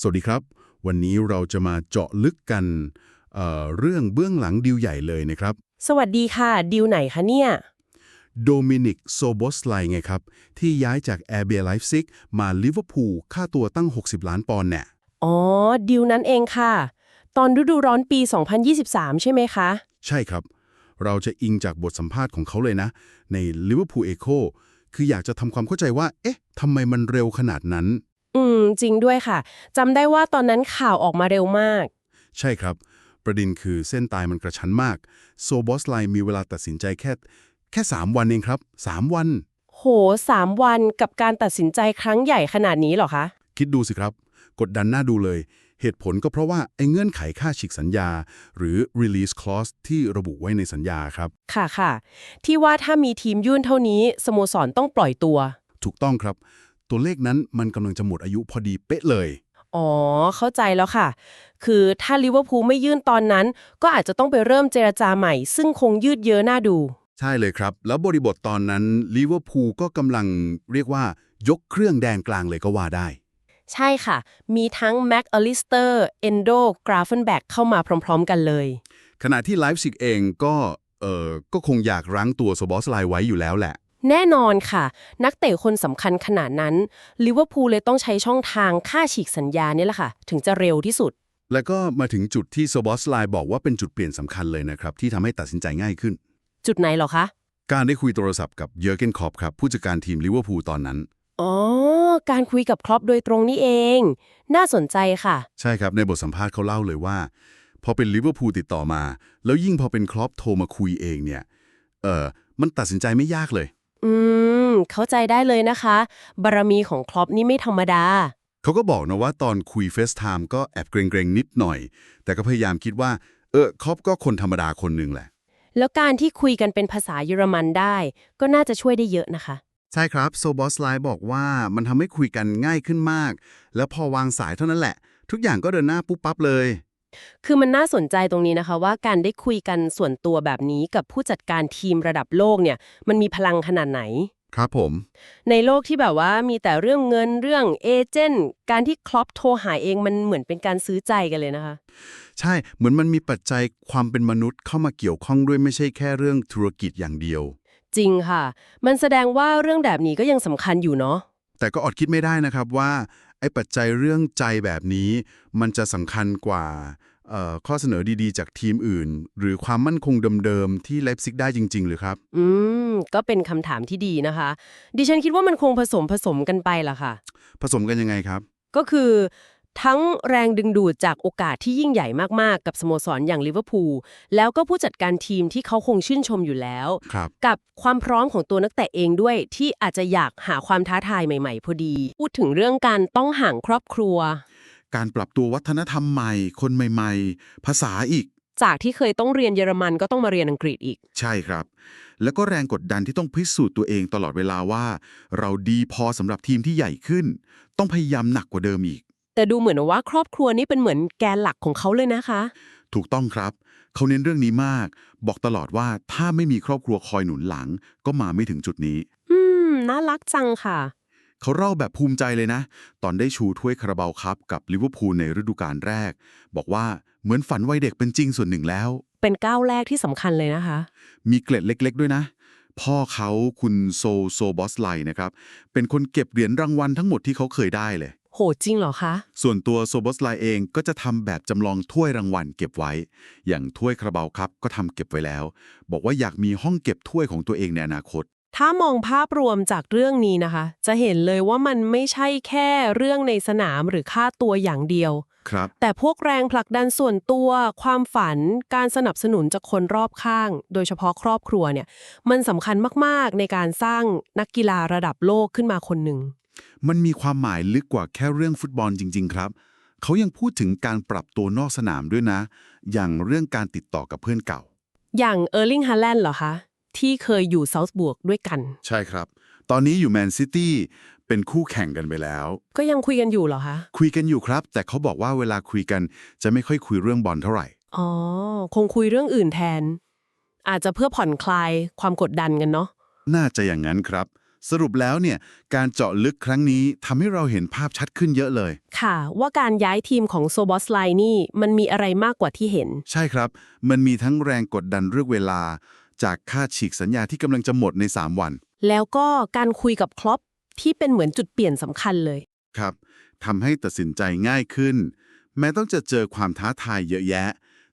สวัสดีครับ วันนี้เราจะมาเจาะลึกกันเอ่อเรื่องเบื้องหลังดีลใหญ่เลยนะครับ สวัสดีค่ะ ดิวไหนคะเนี่ยโดมินิกโซโบสไลไงครับ ที่ย้ายจาก a i r b ไลฟ์ซิกมาลิเวอร์พูลค่าตัวตั้ง 60 ล้านปอนด์เนี่ยอ๋อ ดิวนั้นเองค่ะ ตอนฤดูร้อนปี 2023 ใช่ไหมคะ ใช่ครับ เราจะอิงจากบทสัมภาษณ์ของเขาเลยนะ ใน Liverpool Echo คืออยากจะทำความเข้าใจว่า เอ๊ะทำไมมันเร็วขนาดนั้น อืม จริงด้วยค่ะจำได้ว่าตอนนั้นข่าวออกมาเร็วมาก ใช่ครับ ประเด็นคือเส้นตายมันกระชั้นมาก โซบอสไลมีเวลาตัดสินใจแค่ แค่ 3 วันเองครับ 3 วัน โหสามวันกับการตัดสินใจครั้งใหญ่ขนาดนี้เหรอคะ คิดดูสิครับ กดดันหน้าดูเลย เหตุผลก็เพราะว่า ไอ้เงื่อนไขค่าฉีกสัญญา หรือ release clause ที่ระบุไว้ในสัญญาครับ ค่ะค่ะ ที่ว่าถ้ามีทีมยื่นเท่านี้สโมสรต้องปล่อยตัว ถูกต้องครับ ตัวเลขนั้นมันกำลังจะหมดอายุพอดีเป๊ะเลย อ๋อ เข้าใจแล้วค่ะ คือถ้าลิเวอร์พูลไม่ยื่นตอนนั้น ก็อาจจะต้องไปเริ่มเจรจาใหม่ ซึ่งคงยืดเยื้อน่าดู ใช่เลยครับ แล้วบริบทตอนนั้นลิเวอร์พูลก็กำลังเรียกว่ายกเครื่องแดนกลางเลยก็ว่าได้ ใช่ค่ะ มีทั้งแม็กอลิสเตอร์เอนโดกราฟเฟนแบกเข้ามาพร้อม ๆ กันเลย ขณะที่ไลฟ์ซิกเองก็เอ่อก็คงอยากรั้งตัวโซบอสไลไว้อยู่แล้วแหละ แน่นอนค่ะ นักเตะคนสำคัญขนาดนั้นลิเวอร์พูลเลยต้องใช้ช่องทางค่าฉีกสัญญาเนี่ยแหละค่ะ ถึงจะเร็วที่สุด แล้วก็มาถึงจุดที่โซบอสไลบอกว่าเป็นจุดเปลี่ยนสำคัญเลยนะครับ ที่ทำให้ตัดสินใจง่ายขึ้น จุดไหนเหรอคะ การได้คุยโทรศัพท์กับเยอร์เกนคอปครับผู้จัดการทีมลิเวอร์พูลตอนนั้นอ๋อ การคุยกับครอปโดยตรงนี่เอง น่าสนใจค่ะ ใช่ครับในบทสัมภาษณ์เขาเล่าเลยว่า พอเป็นลิเวอร์พูลติดต่อมา แล้วยิ่งพอเป็นครอปโทรมาคุยเองเนี่ยเออมันตัดสินใจไม่ยากเลย อืม เข้าใจได้เลยนะคะ บารมีของครอปนี่ไม่ธรรมดา เขาก็บอกนะว่าตอนคุยเฟสไทม์ก็แอบเกรงๆนิดหน่อย แต่ก็พยายามคิดว่า เออครอปก็คนธรรมดาคนหนึ่งแหละ แล้วการที่คุยกันเป็นภาษาเยอรมันได้ ก็น่าจะช่วยได้เยอะนะคะ ใช่ครับโซบอสไลบอกว่ามันทำให้คุยกันง่ายขึ้นมาก แล้วพอวางสายเท่านั้นแหละ ทุกอย่างก็เดินหน้าปุ๊บปั๊บเลย คือมันน่าสนใจตรงนี้นะคะว่าการได้คุยกันส่วนตัวแบบนี้กับผู้จัดการทีมระดับโลกเนี่ย มันมีพลังขนาดไหน ครับผม ในโลกที่แบบว่ามีแต่เรื่องเงินเรื่องเอเจนต์การที่ครอปโทรหาเองมันเหมือนเป็นการซื้อใจกันเลยนะคะ ใช่เหมือนมันมีปัจจัยความเป็นมนุษย์เข้ามาเกี่ยวข้องด้วยไม่ใช่แค่เรื่องธุรกิจอย่างเดียว จริงค่ะ มันแสดงว่าเรื่องแบบนี้ก็ยังสำคัญอยู่เนาะแต่ก็อดคิดไม่ได้นะครับว่า ไอ้ปัจจัยเรื่องใจแบบนี้ มันจะสำคัญกว่าเอ่อข้อเสนอดีๆ จากทีมอื่น หรือความมั่นคงเดิมๆ ที่ไลฟ์ซิกได้จริง ๆ หรือครับ อืม ก็เป็นคำถามที่ดีนะคะ ดิฉันคิดว่ามันคงผสมผสมกันไปล่ะค่ะ ผสมกันยังไงครับ ก็คือ ทั้งแรงดึงดูดจากโอกาสที่ยิ่งใหญ่มาก ๆ กับสโมสรอย่างลิเวอร์พูลแล้วก็ผู้จัดการทีมที่เขาคงชื่นชมอยู่แล้ว ครับ กับความพร้อมของตัวนักเตะเองด้วยที่อาจจะอยากหาความท้าทายใหม่ๆ พอดี พูดถึงเรื่องการต้องห่างครอบครัว การปรับตัววัฒนธรรมใหม่ คนใหม่ ๆ ภาษาอีก จากที่เคยต้องเรียนเยอรมันก็ต้องมาเรียนอังกฤษอีก ใช่ครับ แล้วก็แรงกดดันที่ต้องพิสูจน์ตัวเองตลอดเวลาว่า เราดีพอสำหรับทีมที่ใหญ่ขึ้น ต้องพยายามหนักกว่าเดิมอีก แต่ดูเหมือนว่าครอบครัวนี่เป็นเหมือนแกนหลักของเขาเลยนะคะ ถูกต้องครับ เขาเน้นเรื่องนี้มาก บอกตลอดว่าถ้าไม่มีครอบครัวคอยหนุนหลัง ก็มาไม่ถึงจุดนี้ อืม น่ารักจังค่ะ เขาเล่าแบบภูมิใจเลยนะ ตอนได้ชูถ้วยคาราบาวครับกับลิเวอร์พูลในฤดูกาลแรก บอกว่าเหมือนฝันวัยเด็กเป็นจริงส่วนหนึ่งแล้ว เป็นก้าวแรกที่สำคัญเลยนะคะ มีเกล็ดเล็ก ๆ ด้วยนะ พ่อเขาคุณโซโซบอสไลนะครับ เป็นคนเก็บเหรียญรางวัลทั้งหมดที่เขาเคยได้เลย โหจริงเหรอคะ ส่วนตัวโซบอสไลเองก็จะทำแบบจำลองถ้วยรางวัลเก็บไว้ อย่างถ้วยคาราบาวครับก็ทำเก็บไว้แล้ว บอกว่าอยากมีห้องเก็บถ้วยของตัวเองในอนาคต ถ้ามองภาพรวมจากเรื่องนี้นะคะ จะเห็นเลยว่ามันไม่ใช่แค่เรื่องในสนามหรือค่าตัวอย่างเดียว ครับ แต่พวกแรงผลักดันส่วนตัว ความฝัน การสนับสนุนจากคนรอบข้าง โดยเฉพาะครอบครัวเนี่ย มันสำคัญมากๆในการสร้างนักกีฬาระดับโลกขึ้นมาคนหนึ่ง มันมีความหมายลึกกว่าแค่เรื่องฟุตบอลจริง ๆ ครับ เขายังพูดถึงการปรับตัวนอกสนามด้วยนะ อย่างเรื่องการติดต่อกับเพื่อนเก่า อย่างเออร์ลิงฮาแลนด์เหรอคะ ที่เคยอยู่เซาท์บวกด้วยกัน ใช่ครับ ตอนนี้อยู่แมนซิตี้เป็นคู่แข่งกันไปแล้ว ก็ยังคุยกันอยู่เหรอคะ คุยกันอยู่ครับ แต่เขาบอกว่าเวลาคุยกันจะไม่ค่อยคุยเรื่องบอลเท่าไหร่ อ๋อ คงคุยเรื่องอื่นแทน อาจจะเพื่อผ่อนคลายความกดดันกันเนาะ น่าจะอย่างนั้นครับ สรุปแล้วเนี่ยการเจาะลึกครั้งนี้ทำให้เราเห็นภาพชัดขึ้นเยอะเลย ค่ะ ว่าการย้ายทีมของโซบอสไลนี่มันมีอะไรมากกว่าที่เห็น ใช่ครับ มันมีทั้งแรงกดดันเรื่องเวลา จากค่าฉีกสัญญาที่กำลังจะหมดใน 3 วัน แล้วก็การคุยกับคลอปที่เป็นเหมือนจุดเปลี่ยนสำคัญเลย ครับทำให้ตัดสินใจง่ายขึ้น แม้ต้องจะเจอความท้าทายเยอะแยะ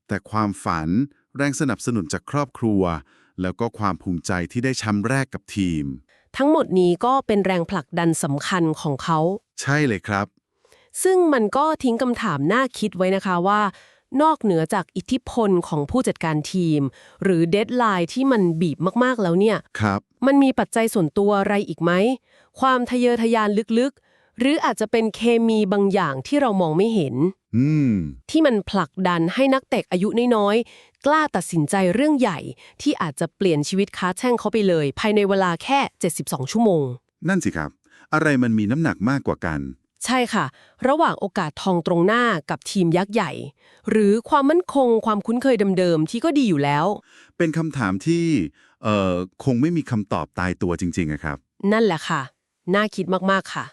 แต่ความฝันแรงสนับสนุนจากครอบครัว แล้วก็ความภูมิใจที่ได้แชมป์แรกกับทีม ทั้งหมดนี้ก็เป็นแรงผลักดันสำคัญของเขา ใช่เลยครับ ซึ่งมันก็ทิ้งคำถามน่าคิดไว้นะคะว่า นอกเหนือจากอิทธิพลของผู้จัดการทีม หรือเดดไลน์ที่มันบีบมากๆแล้วเนี่ย ครับ มันมีปัจจัยส่วนตัวอะไรอีกไหม ความทะเยอทะยานลึกๆ หรืออาจจะเป็นเคมีบางอย่างที่เรามองไม่เห็น อืม ที่มันผลักดันให้นักเตะอายุน้อยๆ กล้าตัดสินใจเรื่องใหญ่ ที่อาจจะเปลี่ยนชีวิตค้าแช่งเขาไปเลย ภายในเวลาแค่ 72 ชั่วโมง นั่นสิครับ อะไรมันมีน้ำหนักมากกว่ากัน ใช่ค่ะ ระหว่างโอกาสทองตรงหน้ากับทีมยักษ์ใหญ่ หรือความมั่นคงความคุ้นเคยเดิมๆที่ก็ดีอยู่แล้ว เป็นคำถามที่เอ่อคงไม่มีคำตอบตายตัวจริงๆอะครับ นั่นแหละค่ะ น่าคิดมากๆค่ะ